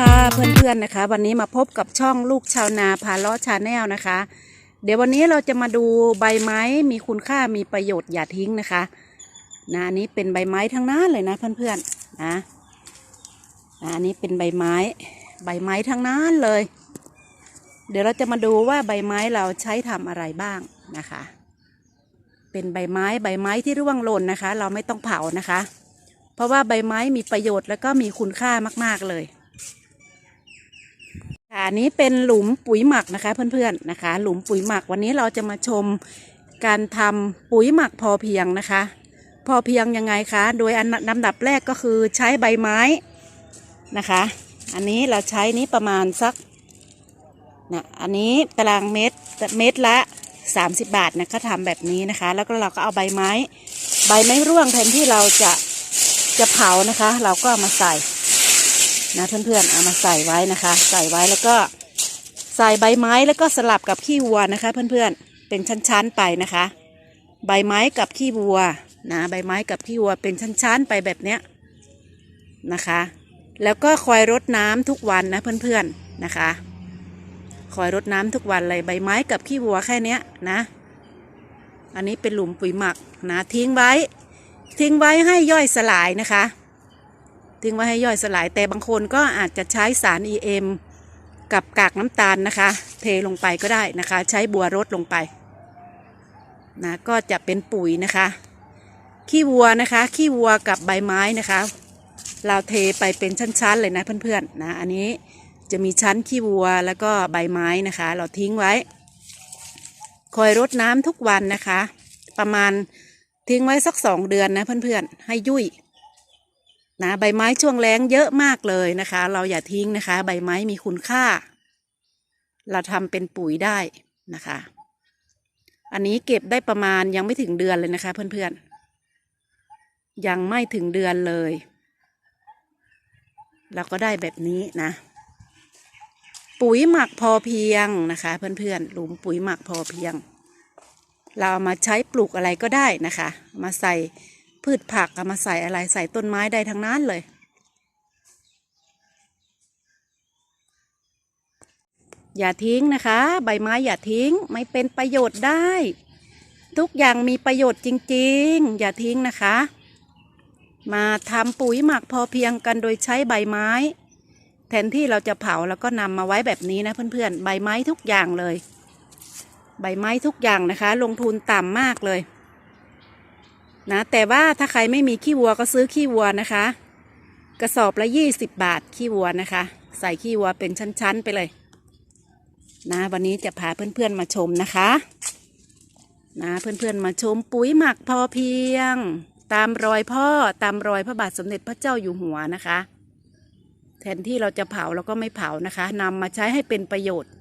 ค่ะเพื่อนๆนะคะ วันนี้มาพบกับช่องลูกชาวนาพาลาะชาแนลนะคะ เดี๋ยววันนี้เราจะมาดูใบไม้มีคุณค่ามีประโยชน์อย่าทิ้งนะคะนะอันนี้เป็นใบไม้ทั้งนั้นเลยนะเพื่อนๆนะอันนี้เป็นใบไม้ ใบไม้ทั้งนั้นเลย เดี๋ยวเราจะมาดูว่าใบไม้เราใช้ทำอะไรบ้างนะคะ เป็นใบไม้ใบไม้ที่ร่วงหล่นนะคะ เราไม่ต้องเผานะคะ เพราะว่าใบไม้มีประโยชน์แล้วก็มีคุณค่ามากๆเลย อันนี้เป็นหลุมปุ๋ยหมักนะคะเพื่อนๆนะคะ หลุมปุ๋ยหมักวันนี้เราจะมาชมการทำปุ๋ยหมักพอเพียงนะคะ พอเพียงยังไงคะ โดยอันลำดับแรกก็คือใช้ใบไม้นะคะ อันนี้เราใช้นี้ประมาณสักนะอันนี้ตารางเมตรเมตรละ 30 บาทนะคะทำแบบนี้นะคะ แล้วก็เราก็เอาใบไม้ ใบไม้ร่วงแทนที่เราจะจะเผานะคะ เราก็เอามาใส่ นะเพื่อนๆเอามาใส่ไว้นะคะ ใส่ไว้แล้วก็ใส่ใบไม้แล้วก็สลับกับขี้วัวนะคะ เพื่อนๆเป็นชั้นๆไปนะคะ ใบไม้กับขี้วัวนะใบไม้กับขี้วัวเป็นชั้นๆไปแบบเนี้ยนะคะ แล้วก็คอยรดน้ำทุกวันนะเพื่อนๆนะคะ คอยรดน้ำทุกวันเลยใบไม้กับขี้วัวแค่เนี้ยนะ อันนี้เป็นหลุมปุ๋ยหมักนะทิ้งไว้ ทิ้งไว้ให้ย่อยสลายนะคะ ทิ้งไว้ให้ย่อยสลาย แต่บางคนก็อาจจะใช้สาร EM กับกากน้ำตาลนะคะ เทลงไปก็ได้นะคะ ใช้บัวรดลงไปนะก็จะเป็นปุ๋ยนะคะ ขี้วัวนะคะ ขี้วัวกับใบไม้นะคะ เราเทไปเป็นชั้นๆเลยนะเพื่อนๆนะอันนี้จะมีชั้นขี้วัวแล้วก็ใบไม้นะคะ เราทิ้งไว้ คอยรดน้ำทุกวันนะคะ ประมาณทิ้งไว้สักสองเดือนนะเพื่อนๆให้ยุ่ย นะใบไม้ช่วงแรงเยอะมากเลยนะคะ เราอย่าทิ้งนะคะ ใบไม้มีคุณค่า เราทำเป็นปุ๋ยได้นะคะ อันนี้เก็บได้ประมาณยังไม่ถึงเดือนเลยนะคะ เพื่อนๆ ยังไม่ถึงเดือนเลยเราก็ได้แบบนี้นะ ปุ๋ยหมักพอเพียงนะคะ เพื่อนๆหลุมปุ๋ยหมักพอเพียง เราเอามาใช้ปลูกอะไรก็ได้นะคะ มาใส่ พืชผักมาใส่อะไรใส่ต้นไม้ได้ทั้งนั้นเลย อย่าทิ้งนะคะ ใบไม้อย่าทิ้งไม่เป็นประโยชน์ได้ ทุกอย่างมีประโยชน์จริง ๆ อย่าทิ้งนะคะ มาทำปุ๋ยหมักพอเพียงกันโดยใช้ใบไม้ แทนที่เราจะเผาแล้วก็นำมาไว้แบบนี้นะเพื่อนๆ ใบไม้ทุกอย่างเลย ใบไม้ทุกอย่างนะคะ ลงทุนต่ำมากเลย นะแต่ว่าถ้าใครไม่มีขี้วัวก็ซื้อขี้วัวนะคะ กระสอบละยี่สิบบาทขี้วัวนะคะ ใส่ขี้วัวเป็นชั้นๆไปเลย นะวันนี้จะพาเพื่อนๆมาชมนะคะนะเพื่อนๆมาชมปุ๋ยหมักพอเพียง ตามรอยพ่อตามรอยพระบาทสมเด็จพระเจ้าอยู่หัวนะคะ แทนที่เราจะเผาเราก็ไม่เผานะคะนำมาใช้ให้เป็นประโยชน์